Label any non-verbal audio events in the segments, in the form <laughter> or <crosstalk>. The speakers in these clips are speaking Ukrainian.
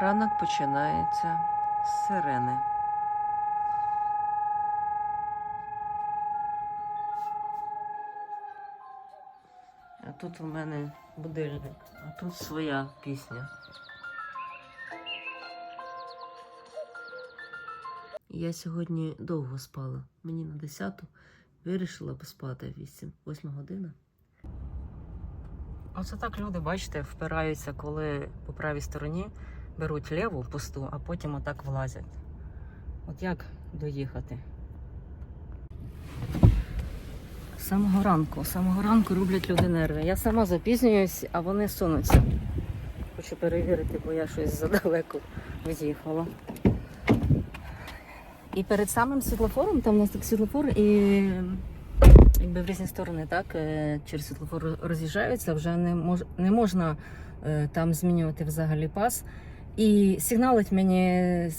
Ранок починається з сирени. А тут у мене будильник, а тут своя пісня. Я сьогодні довго спала. Мені на 10 вирішила поспати 8, 8 година. Оце так люди, бачите, впираються, коли по правій стороні беруть ліву пусту, а потім отак влазять. От як доїхати? З самого ранку, з самого ранку роблять люди нерви. Я сама запізнююсь, а вони сунуться. Хочу перевірити, бо я щось задалеко від'їхала. І перед самим світлофором, там у нас так світлофор, і якби в різні сторони, так, е, через світлофор роз'їжджаються, вже не, мож, не можна е, там змінювати взагалі пас. І сигналить мені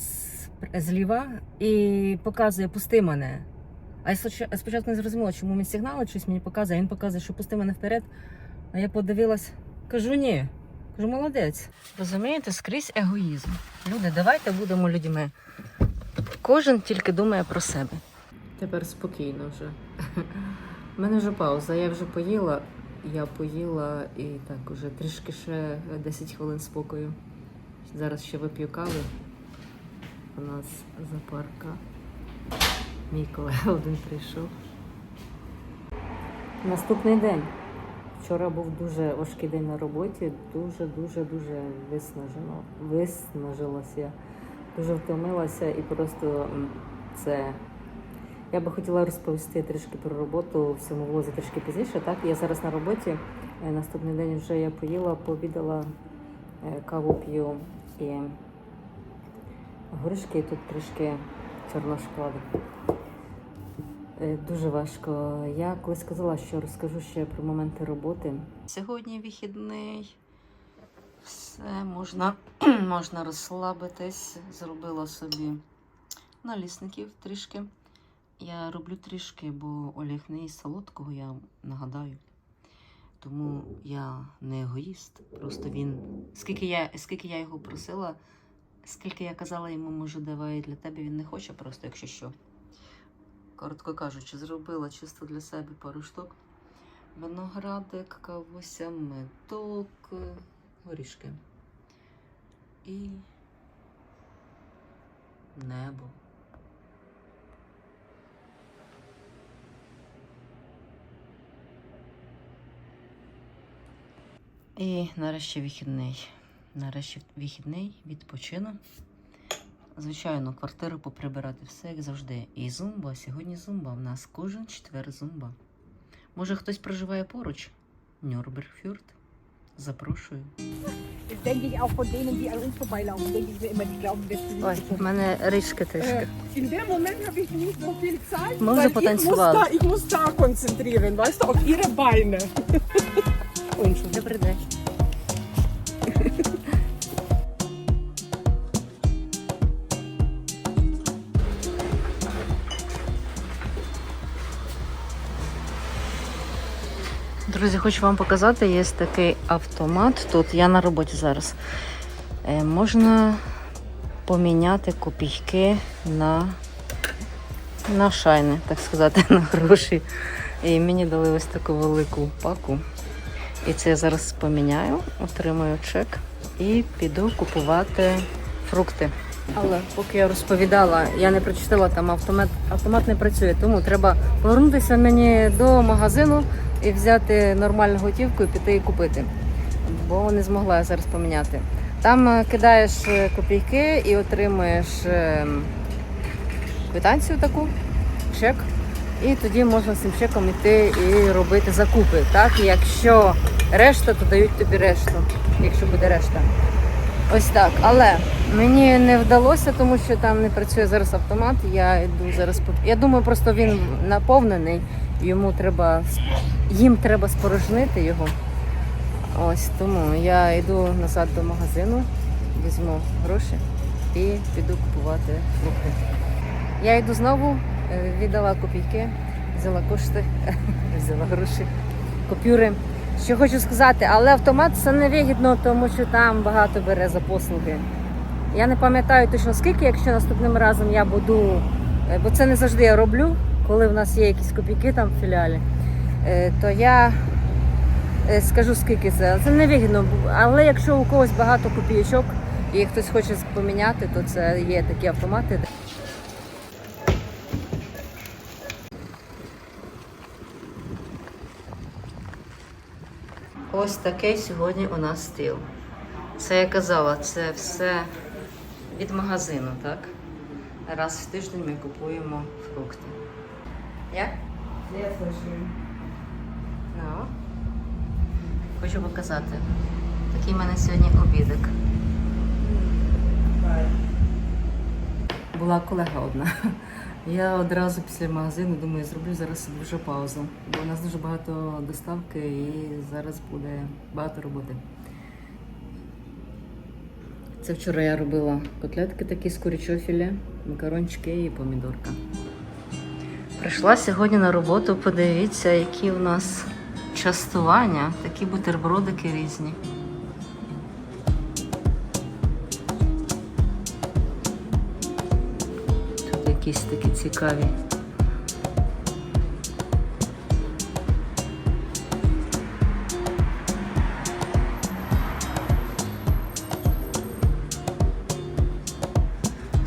зліва і показує пусти мене. А я споч- спочатку не зрозуміла, чому він сигналить, щось мені показує. Він показує, що пусти мене вперед. А я подивилась, кажу, ні. Кажу, молодець. Розумієте, скрізь егоїзм. Люди, давайте будемо людьми. Кожен тільки думає про себе. Тепер спокійно вже. У мене вже пауза. Я вже поїла. Я поїла і так уже трішки ще 10 хвилин спокою. Зараз ще вип'ю кави. У нас запарка. Мій колега один прийшов. Наступний день. Вчора був дуже важкий день на роботі. Дуже, дуже, дуже виснажено. Виснажилася. Дуже втомилася і просто це. Я би хотіла розповісти трішки про роботу в цьому влозі трішки пізніше. Так, я зараз на роботі. Е, Наступний день вже я поїла, пообідала, е, каву п'ю і горішки тут трішки чорного. Е, Дуже важко. Я колись сказала, що розкажу ще про моменти роботи. Сьогодні вихідний. Все, можна, <clears throat> можна розслабитись. Зробила собі налісників трішки. Я роблю трішки, бо Олег не їсть солодкого, я нагадаю. Тому я не егоїст. Просто він. Скільки я, скільки я його просила, скільки я казала йому, може, давай для тебе він не хоче, просто якщо що. Коротко кажучи, зробила чисто для себе пару штук. Виноградик, кавуся, медок, горішки. І небо. І нарешті вихідний. Нарешті вихідний, відпочину. Звичайно, квартиру поприбирати все, як завжди. І зумба. Сьогодні зумба. У нас кожен четвер зумба. Може, хтось проживає поруч? Нюрнбергфюрт. Запрошую. Ой, в мене річки muss, потанцевать. da, ich muss da konzentrieren, weißt du, auf ihre Beine. Добрий день. Друзі, хочу вам показати, є такий автомат. Тут я на роботі зараз. Е, можна поміняти копійки на, на шайни, так сказати, <laughs> на гроші. І мені дали ось таку велику паку. І це я зараз поміняю, отримаю чек і піду купувати фрукти. Але поки я розповідала, я не прочитала там автомат, автомат не працює, тому треба повернутися мені до магазину і взяти нормальну готівку і піти і купити. Бо не змогла я зараз поміняти. Там е, кидаєш е, копійки і отримуєш е, квитанцію таку, чек. І тоді можна з цим чеком йти і робити закупи. Так, якщо решта, то дають тобі решту, якщо буде решта. Ось так. Але мені не вдалося, тому що там не працює зараз автомат. Я йду зараз. Я думаю, просто він наповнений. Йому треба їм треба спорожнити його. Ось тому я йду назад до магазину, візьму гроші і піду купувати фрукти. Я йду знову, віддала копійки, взяла кошти, <laughs> взяла гроші, купюри. Що хочу сказати, але автомат це невигідно, тому що там багато бере за послуги. Я не пам'ятаю точно скільки, якщо наступним разом я буду, е, бо це не завжди я роблю, коли в нас є якісь копійки там в філіалі, е, то я е, скажу скільки це. Це не вигідно, але якщо у когось багато копійочок і хтось хоче поміняти, то це є такі автомати. Ось такий сьогодні у нас стіл. Це я казала, це все від магазину, так? Раз в тиждень ми купуємо фрукти. Як? Ну. Хочу показати. Такий в мене сьогодні обідок. Була колега одна. Я одразу після магазину думаю, зроблю зараз вже паузу. Бо у нас дуже багато доставки і зараз буде багато роботи. Це вчора я робила котлетки такі з курячого філе, макарончики і помідорка. Прийшла сьогодні на роботу, подивіться, які у нас частування, такі бутербродики різні. Якісь такі цікаві.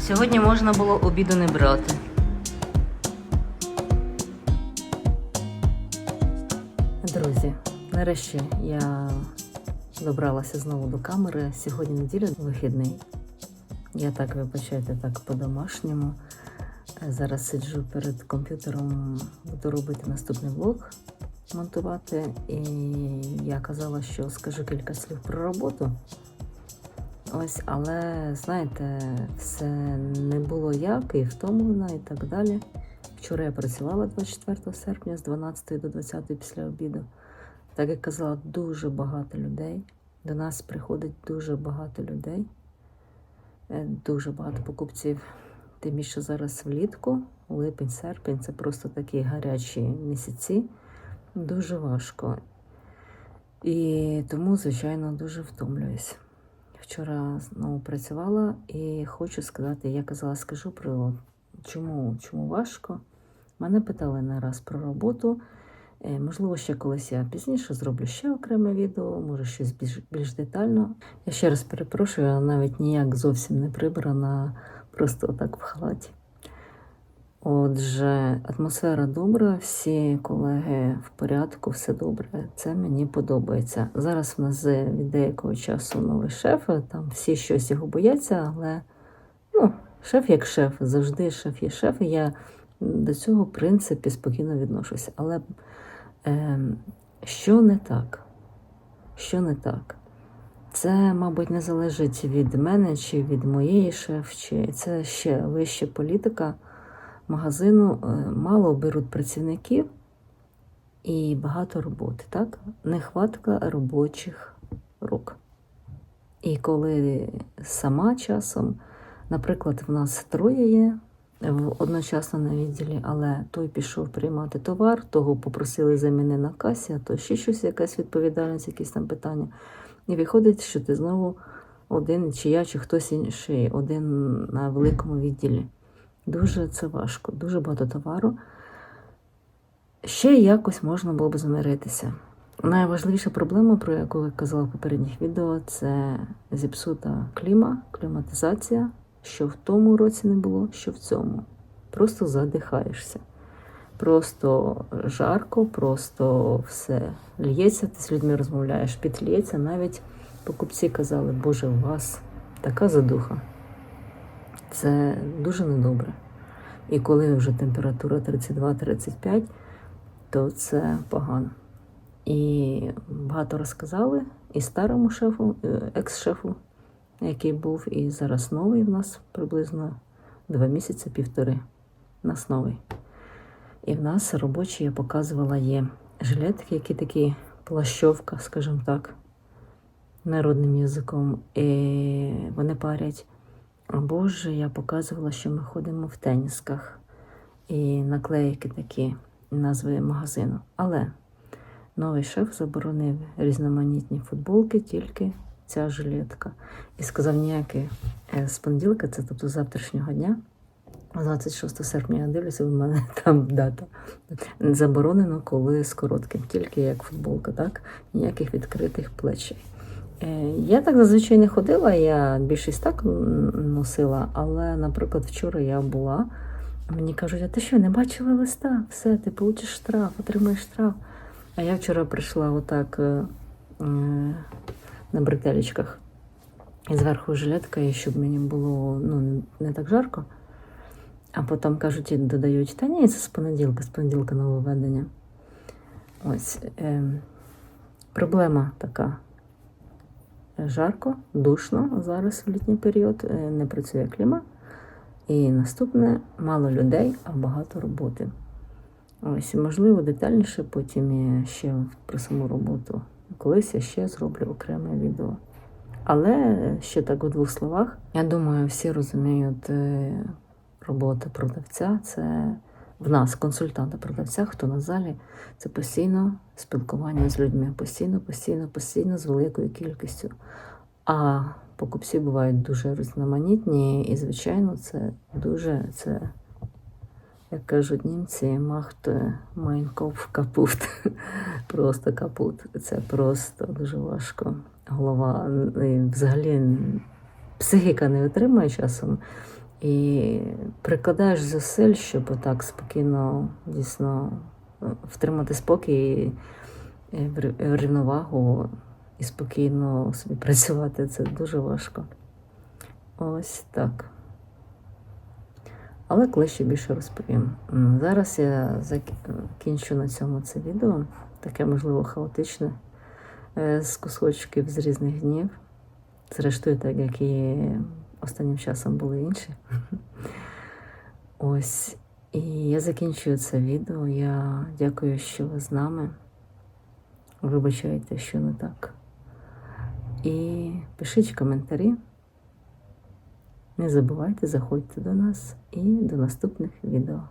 Сьогодні можна було обіду не брати. Друзі, нарешті я добралася знову до камери. Сьогодні неділя вихідний. Я так вибачайте, так по-домашньому. Зараз сиджу перед комп'ютером, буду робити наступний влог, монтувати. І я казала, що скажу кілька слів про роботу. Ось, але знаєте, все не було як і втомлена, і так далі. Вчора я працювала 24 серпня з 12 до 20 після обіду. Так як казала, дуже багато людей. До нас приходить дуже багато людей, Е, дуже багато покупців. Тим більше зараз влітку, липень, серпень це просто такі гарячі місяці. Дуже важко. І тому, звичайно, дуже втомлююсь. Вчора знову працювала і хочу сказати, я казала, скажу про чому, чому важко. Мене питали не раз про роботу. Е, Можливо, ще колись я пізніше зроблю ще окреме відео, може щось більш, більш детально. Я ще раз перепрошую, я навіть ніяк зовсім не прибрана, просто отак в халаті. Отже, атмосфера добра, всі колеги в порядку, все добре. Це мені подобається. Зараз в нас е, від деякого часу новий шеф, там всі щось його бояться, але ну, шеф як шеф, завжди шеф є шеф. І я до цього, в принципі, спокійно відношуся. Але е, що не так? Що не так? Це, мабуть, не залежить від мене чи від моєї шеф, чи це ще вища політика магазину. Е, Мало беруть працівників і багато роботи, так? Нехватка робочих рук. І коли сама часом, наприклад, в нас троє є одночасно на відділі, але той пішов приймати товар, того попросили заміни на касі, а то ще щось, якась відповідальність, якісь там питання. І виходить, що ти знову один, чи я, чи хтось інший, один на великому відділі. Дуже це важко, дуже багато товару. Ще якось можна було б змиритися. Найважливіша проблема, про яку я казала в попередніх відео, це зіпсута кліма, кліматизація, що в тому році не було, що в цьому. Просто задихаєшся. Просто жарко, просто все лється, ти з людьми розмовляєш, підлється. Навіть покупці казали, Боже, у вас така задуха. Це дуже недобре. І коли вже температура 32-35, то це погано. І багато розказали і старому шефу, е, екс-шефу, який був, і зараз новий в нас приблизно два місяці, півтори. Нас новий. І в нас робочі, я показувала, є жилетки, які такі плащовка, скажімо так, народним язиком. І вони парять. Або ж я показувала, що ми ходимо в тенісках і наклейки такі, назви магазину. Але новий шеф заборонив різноманітні футболки, тільки ця жилетка. І сказав ніякий е, з понеділка, це тобто завтрашнього дня. 26 серпня я дивлюся, у мене <laughs> там дата. Заборонено, коли з коротким, тільки як футболка, так? Ніяких відкритих плечей. Е, Я так зазвичай не ходила, я більшість так носила, але, наприклад, вчора я була, мені кажуть, а ти що, не бачила листа? Все, ти получиш штраф, отримаєш штраф. А я вчора прийшла отак е, на бретелечках. І зверху жилетка, і щоб мені було ну, не так жарко. А потім кажуть, додають, та ні, це з понеділка, з понеділка нововведення. Ось. Е, проблема така. Жарко, душно зараз в літній період, е, не працює кліма. І наступне мало людей, а багато роботи. Ось, можливо, детальніше потім і ще про саму роботу. Колись я ще зроблю окреме відео. Але ще так у двох словах, я думаю, всі розуміють е, робота продавця. Це в нас, консультанта продавця, хто на залі, це постійно спілкування з людьми, постійно, постійно, постійно з великою кількістю. А покупці бувають дуже різноманітні, і, звичайно, це дуже це, як кажуть німці, махт майнкоп капут. <laughs> Просто капут. Це просто дуже важко. Голова і взагалі психіка не витримує часом. І прикладаєш зусиль, щоб отак спокійно дійсно е, втримати спокій, і в- рівновагу і спокійно собі працювати. Це дуже важко. Ось так. Але коли ще більше розповім. Зараз я закінчу на цьому це відео, таке, можливо, хаотичне, е, з кусочків з різних днів. Зрештою, так як і останнім часом були інші. <laughs> Ось. І я закінчую це відео. Я дякую, що ви з нами. Вибачайте, що не так. І пишіть коментарі. Не забувайте, заходьте до нас і до наступних відео.